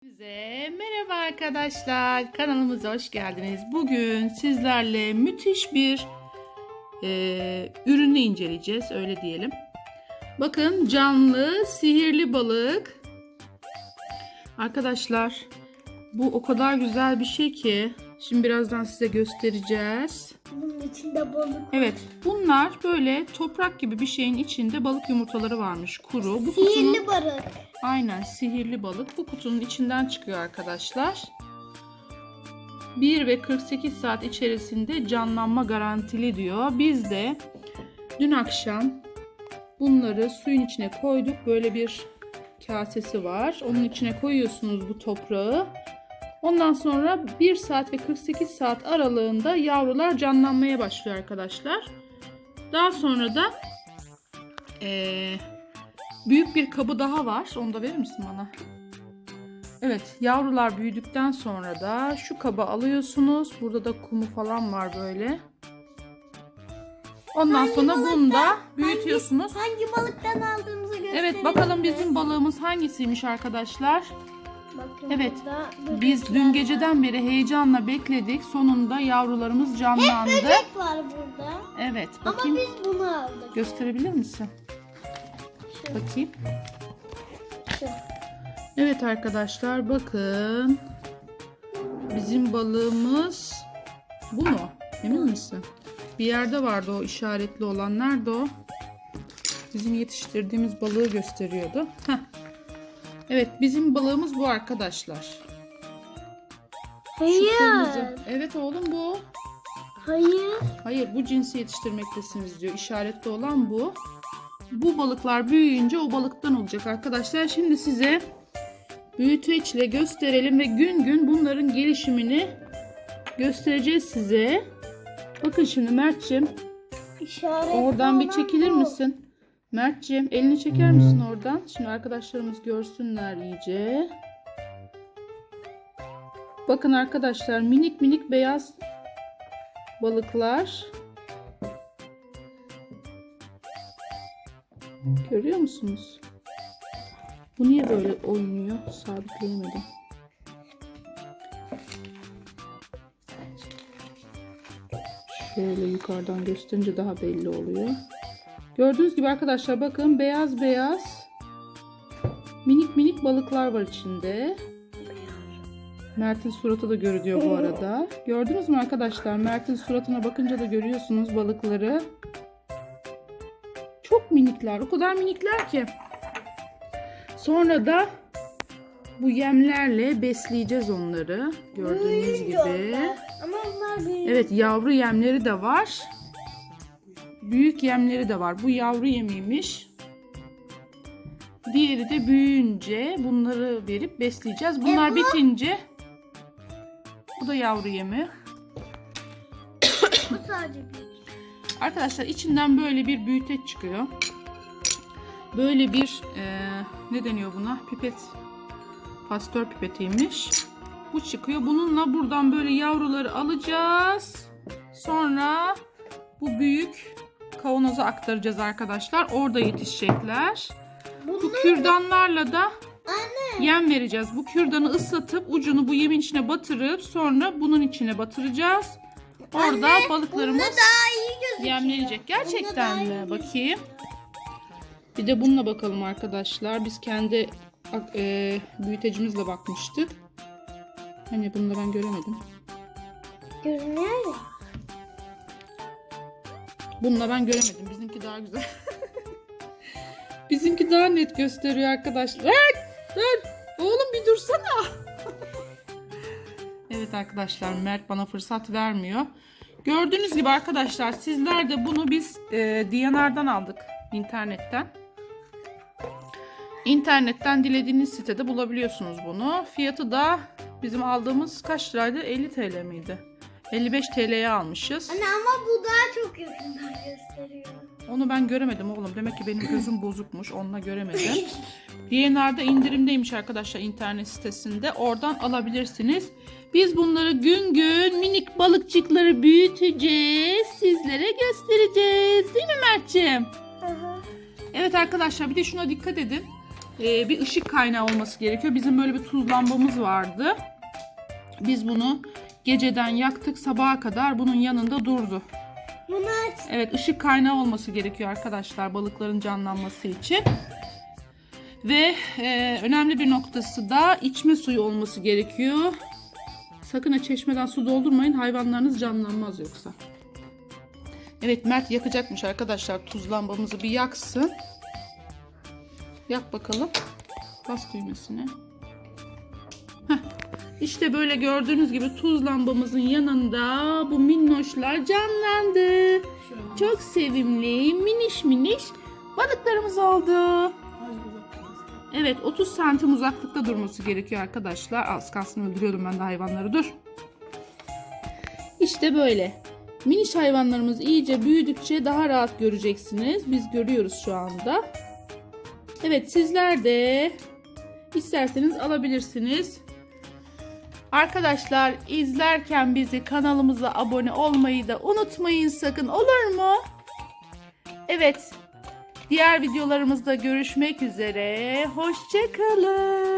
Size merhaba arkadaşlar. Kanalımıza hoş geldiniz. Bugün sizlerle müthiş bir e, ürünü inceleyeceğiz. Öyle diyelim. Bakın canlı sihirli balık. Arkadaşlar bu o kadar güzel bir şey ki. Şimdi birazdan size göstereceğiz. Bunun içinde balık. Evet bunlar böyle toprak gibi bir şeyin içinde balık yumurtaları varmış kuru. Bu kutunun... Sihirli balık. Aynen sihirli balık bu kutunun içinden çıkıyor arkadaşlar. 1 ve 48 saat içerisinde canlanma garantili diyor. Biz de dün akşam bunları suyun içine koyduk. Böyle bir kasesi var. Onun içine koyuyorsunuz bu toprağı. Ondan sonra 1 saat ve 48 saat aralığında yavrular canlanmaya başlıyor arkadaşlar. Daha sonra da eee Büyük bir kabı daha var. Onu da verir misin bana? Evet, yavrular büyüdükten sonra da şu kaba alıyorsunuz. Burada da kumu falan var böyle. Ondan Hangi sonra bunu da balıktan? büyütüyorsunuz. Hangi balıktan aldığımızı gösterelim. Evet, bakalım bizim balığımız hangisiymiş arkadaşlar. Bakın Evet, burada Biz böcekler dün var. geceden beri heyecanla bekledik. Sonunda yavrularımız canlandı. Böcek var burada. Evet, Ama bakayım. biz bunu aldık. Gösterebilir misin? Şu, Bakayım. şu. Evet arkadaşlar bakın. Bizim balığımız bu mu? Emin misin? Bir yerde vardı o işaretli olan. Nerede o? Bizim yetiştirdiğimiz balığı gösteriyordu. Heh. Evet bizim balığımız bu arkadaşlar. Şu Hayır. kırmızı. Evet oğlum bu. Hayır. Hayır bu cinsi yetiştirmektesiniz diyor. İşaretli olan bu. Bu balıklar büyüyünce o balıktan olacak arkadaşlar. Şimdi size büyüteçle gösterelim ve gün gün bunların gelişimini göstereceğiz size. Bakın şimdi Mert'ciğim İşaret oradan bir çekilir bu. misin? Mert'ciğim elini çeker misin oradan? Şimdi arkadaşlarımız görsünler iyice. Bakın arkadaşlar minik minik beyaz balıklar. Görüyor musunuz? Bu niye böyle oynuyor? Sabitleyemedim. Şöyle yukarıdan gösterince daha belli oluyor. Gördüğünüz gibi arkadaşlar bakın beyaz beyaz minik minik balıklar var içinde. Mert'in suratı da görülüyor bu arada. Gördünüz mü arkadaşlar? Mert'in suratına bakınca da görüyorsunuz balıkları. Çok minikler. O kadar minikler ki. Sonra da bu yemlerle besleyeceğiz onları. Gördüğünüz gibi. Evet yavru yemleri de var. Büyük yemleri de var. Bu yavru yemiymiş. Diğeri de büyüyünce bunları verip besleyeceğiz. Bunlar bu? bitince bu da yavru yemi. Bu sadece büyük. Arkadaşlar içinden böyle bir büyüteç çıkıyor. Böyle bir eee, ne deniyor buna? Pipet. Pastör pipetiymiş. Bu çıkıyor. Bununla buradan böyle yavruları alacağız. Sonra bu büyük kavanoza aktaracağız arkadaşlar. Orada yetişecekler. Bu kürdanlarla da Anne. yem vereceğiz. Bu kürdanı ıslatıp ucunu bu yemin içine batırıp sonra bunun içine batıracağız. Orada Anne, balıklarımız daha iyi yemlenecek. Gerçekten mi? daha iyi Bakayım. Bir de bununla bakalım arkadaşlar. Biz kendi e, büyütecimizle bakmıştık. Hani bunu da ben göremedim. Görünüyor ya. Bununla ben göremedim. Bizimki daha güzel. Bizimki daha net gösteriyor arkadaşlar. Dur, dur. Oğlum bir dursana. evet arkadaşlar Mert bana fırsat vermiyor. Gördüğünüz gibi arkadaşlar sizler de bunu biz e, DNR'dan aldık internetten. İnternetten dilediğiniz sitede bulabiliyorsunuz bunu. Fiyatı da bizim aldığımız kaç liraydı? 50 TL miydi? 55 TL'ye almışız. Anne ama bu daha çok yakından gösteriyor. Onu ben göremedim oğlum. Demek ki benim gözüm bozukmuş. Onunla göremedim. DNR'da indirimdeymiş arkadaşlar internet sitesinde. Oradan alabilirsiniz. Biz bunları gün gün minik balıkçıkları büyüteceğiz. Sizlere göstereceğiz. Değil mi Mert'ciğim? Evet arkadaşlar bir de şuna dikkat edin. e, bir ışık kaynağı olması gerekiyor. Bizim böyle bir tuz lambamız vardı. Biz bunu geceden yaktık sabaha kadar bunun yanında durdu. Bunu aç. Evet ışık kaynağı olması gerekiyor arkadaşlar balıkların canlanması için. Ve e, önemli bir noktası da içme suyu olması gerekiyor. Sakın ha çeşmeden su doldurmayın hayvanlarınız canlanmaz yoksa. Evet Mert yakacakmış arkadaşlar tuz lambamızı bir yaksın. Yak bakalım. Bas düğmesine. Heh. İşte böyle gördüğünüz gibi tuz lambamızın yanında bu minnoşlar canlandı. Çok sevimli, miniş miniş balıklarımız oldu. Evet 30 santim uzaklıkta durması gerekiyor arkadaşlar. Az kalsın öldürüyordum ben de hayvanları dur. İşte böyle. Miniş hayvanlarımız iyice büyüdükçe daha rahat göreceksiniz. Biz görüyoruz şu anda. Evet sizler de isterseniz alabilirsiniz. Arkadaşlar izlerken bizi kanalımıza abone olmayı da unutmayın sakın olur mu? Evet. Diğer videolarımızda görüşmek üzere. Hoşçakalın.